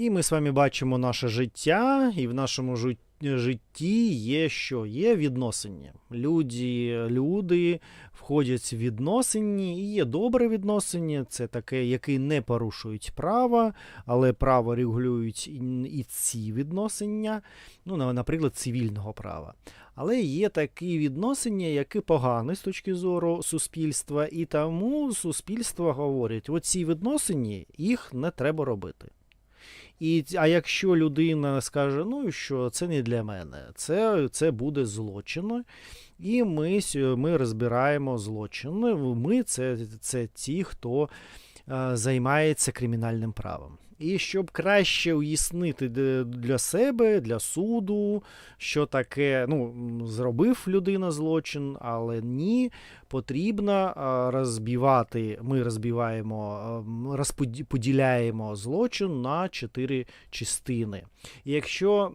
І ми з вами бачимо наше життя, і в нашому жит- житті є що? Є відносини. Люди, люди входять в відносини, і є добре відносини, це таке, які не порушують права, але право регулюють і ці відносини, ну, наприклад, цивільного права. Але є такі відносини, які погані з точки зору суспільства, і тому суспільство говорить, оці відносини їх не треба робити. І, а якщо людина скаже, ну що це не для мене, це, це буде злочин. І ми, ми розбираємо злочини. Ми це, це ті, хто займається кримінальним правом. І щоб краще уяснити для себе, для суду, що таке, ну, зробив людина злочин, але ні, потрібно розбивати, ми розбиваємо, е, розподіляємо злочин на чотири частини. Якщо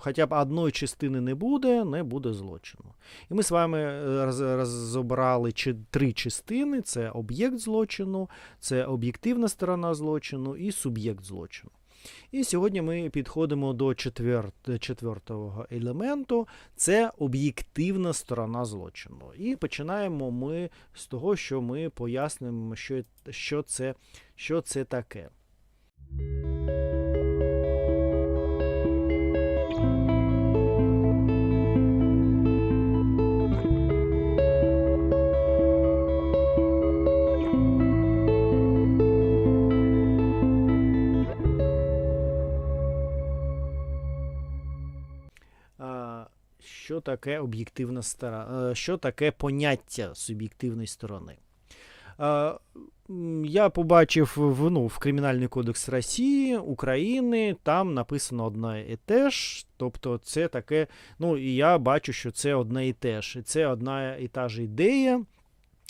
хоча б одної частини не буде, не буде злочину. І ми з вами е, розібрали три частини: це об'єкт злочину, це об'єктивна сторона злочину і суб'єкт злочину. І сьогодні ми підходимо до четвер... четвертого елементу це об'єктивна сторона злочину. І починаємо ми з того, що ми пояснимо, що, що, це, що це таке. Що таке об'єктивна сторона? е, Що таке поняття суб'єктивної сторони? Я побачив в, ну, в Кримінальний кодекс Росії, України, там написано одне і те ж. Тобто це таке, ну і я бачу, що це одне і те ж. І це одна і та ж ідея.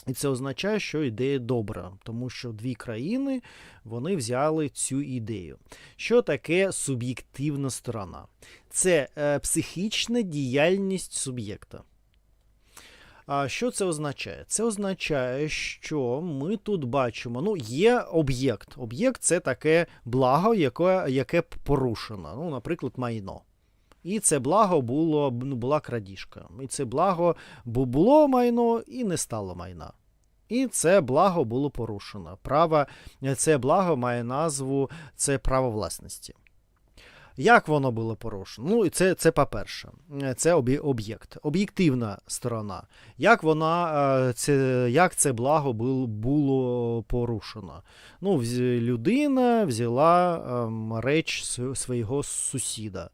І це означає, що ідея добра, тому що дві країни вони взяли цю ідею. Що таке суб'єктивна сторона? Це е, психічна діяльність суб'єкта. А що це означає? Це означає, що ми тут бачимо, ну, є об'єкт. Об'єкт це таке благо, яке, яке порушено, ну, наприклад, майно. І це благо було, ну, була крадіжка. І це благо бу- було майно і не стало майна. І це благо було порушено. Право, це благо має назву це право власності. Як воно було порушено? Ну, це, це по-перше, це об'єкт, об'єктивна сторона. Як вона, е, це, як це благо було порушено? Ну, людина взяла ем, реч свого сусіда.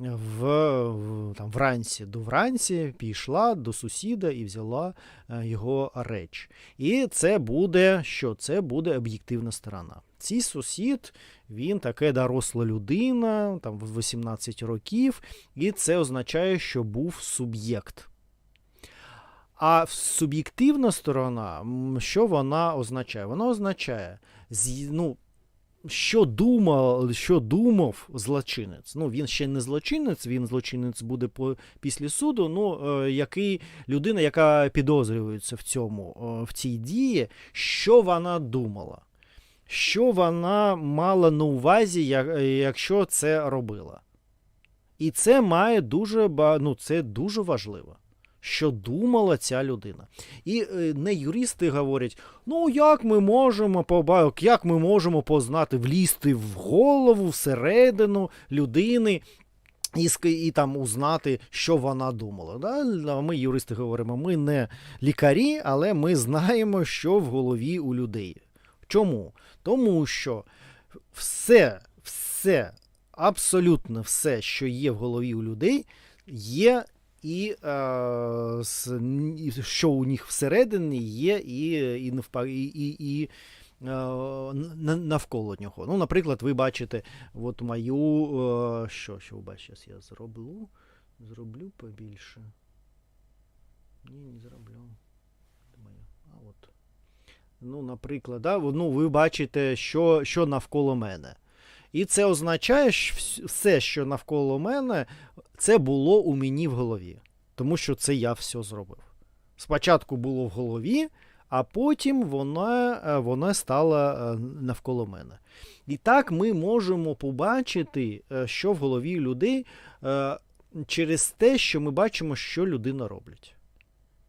В, там, вранці до вранці пішла до сусіда і взяла е, його реч. І це буде що? Це буде об'єктивна сторона. Цей сусід, він таке доросла людина, там в 18 років, і це означає, що був суб'єкт. А суб'єктивна сторона, що вона означає? Вона означає, ну, що думав, що думав злочинець. Ну, він ще не злочинець, він злочинець буде по, після суду. Ну, е, який людина, яка підозрюється в цьому, е, в цій дії, що вона думала? Що вона мала на увазі, як, якщо це робила? І це має дуже ну, це дуже важливо. Що думала ця людина. І е, не юристи говорять: ну як ми можемо поба- як ми можемо познати, влізти в голову, всередину людини і, і там узнати, що вона думала. Да? Ми, юристи, говоримо, ми не лікарі, але ми знаємо, що в голові у людей. Чому? Тому що все, все, абсолютно все, що є в голові у людей, є і, е, і що у них всередині є, і, і, і, і, і е, навколо нього. Ну, наприклад, ви бачите от мою. е, Що, що ви бачите? Зараз я зроблю. Зроблю побільше. Ні, не зроблю. А от. Ну, наприклад, да, ну, ви бачите, що, що навколо мене. І це означає, що все, що навколо мене, це було у мені в голові. Тому що це я все зробив. Спочатку було в голові, а потім вона, е, вона стала е, навколо мене. І так ми можемо побачити, е, що в голові людей через те, що ми бачимо, що людина робить.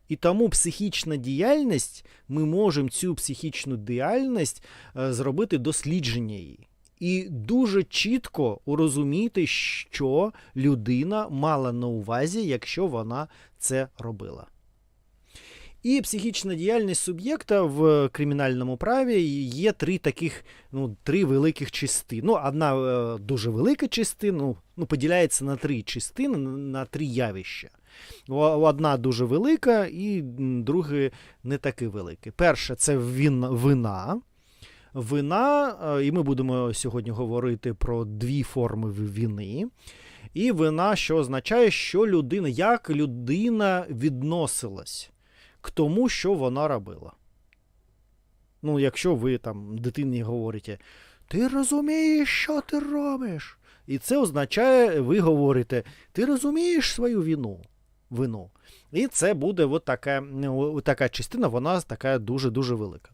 І тому психічна діяльність, ми можемо цю психічну діяльність зробити дослідження її. І дуже чітко урозуміти, що людина мала на увазі, якщо вона це робила. І психічна діяльність суб'єкта в кримінальному праві є три таких, ну, три великих частини. Ну, одна е, дуже велика частина, ну, ну, поділяється на три частини, на три явища. Одна дуже велика, і друге не таке велике. Перше це вина. Вина, е, і ми будемо сьогодні говорити про дві форми вини. І вина, що означає, що людина, як людина відносилась к тому, що вона робила. Ну, якщо ви там дитині говорите, ти розумієш, що ти робиш? І це означає, ви говорите, ти розумієш свою вину. вину. І це буде от така, от така частина, вона така дуже-дуже велика.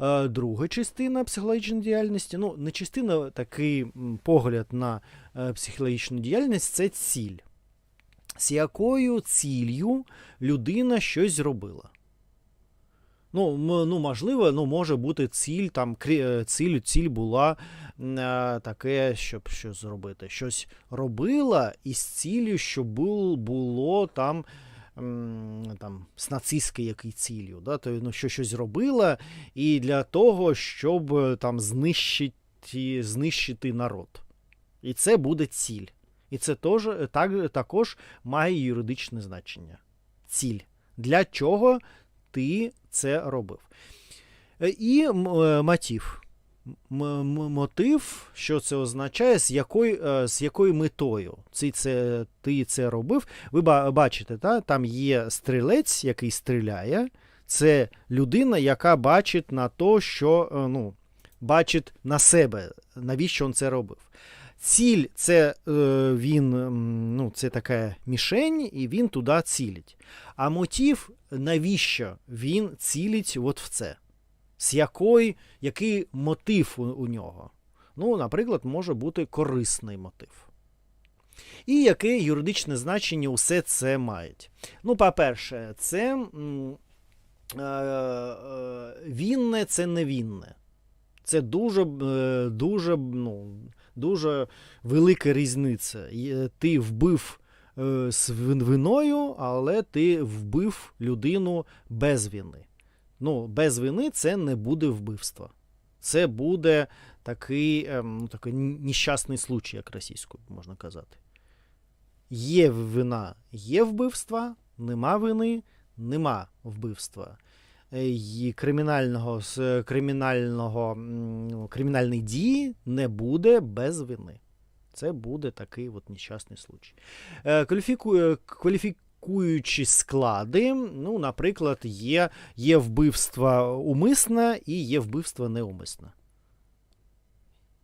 Е, Друга частина психологічної діяльності, ну, не частина, такий погляд на е, психологічну діяльність це ціль. З якою ціллю людина щось зробила. Ну, ну, можливо, ну, може бути ціль, там, е, ціль, ціль була е, таке, щоб щось зробити. Щось робила із ціллю, щоб бул, було там, там з нацистською який ціллю. Да? То, ну, що щось робила, і для того, щоб е, там знищити, знищити народ. І це буде ціль. І це теж, так, також має юридичне значення. Ціль. Для чого ти це робив? Е, І е, мотив. Мотив, що це означає, з якою, е, з якою метою ти це, ти це робив. Ви бачите, та? там є стрілець, який стріляє. Це людина, яка бачить на то, що е, ну, бачить на себе, навіщо він це робив. Ціль це е, він, ну, це така мішень, і він туди цілить. А мотив, навіщо він цілить от в це? З якої, який мотив у, у нього? Ну, наприклад, може бути корисний мотив. І яке юридичне значення усе це мають? Ну, по-перше, це е, е, вінне, це невінне. Це дуже, е, дуже, ну, дуже велика різниця. Ти вбив е, з виною, але ти вбив людину без вини. Ну, без вини це не буде вбивства. Це буде такий, ем, ну, такий нещасний случай, як російською можна казати. Є вина, є вбивства, нема вини, нема вбивства. Е, І кримінального, кримінального, кримінальної дії не буде без вини. Це буде такий от нещасний случай. Е, кваліфіку- е, Кваліфікуючі склади, ну, наприклад, є, є вбивство умисне і є вбивство неумисне.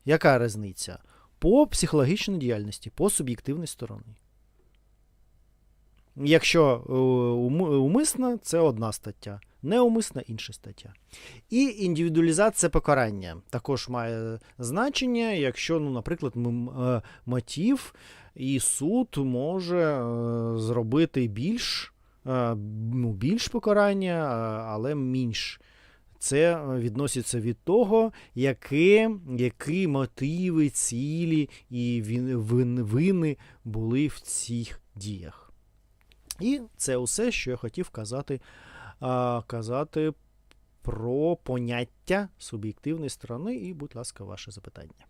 Яка різниця? По психологічній діяльності, по суб'єктивній стороні. Якщо е, умисна, це одна стаття, неумисна інша стаття. І індивідуалізація покарання також має значення, якщо, ну, наприклад, е, мотив і суд може е, зробити більш, е, ну, більш покарання, е, але менш. Це відноситься від того, яке, які мотиви, цілі і вини були в цих діях. І це усе, що я хотів казати, казати про поняття суб'єктивної сторони. І, будь ласка, ваше запитання.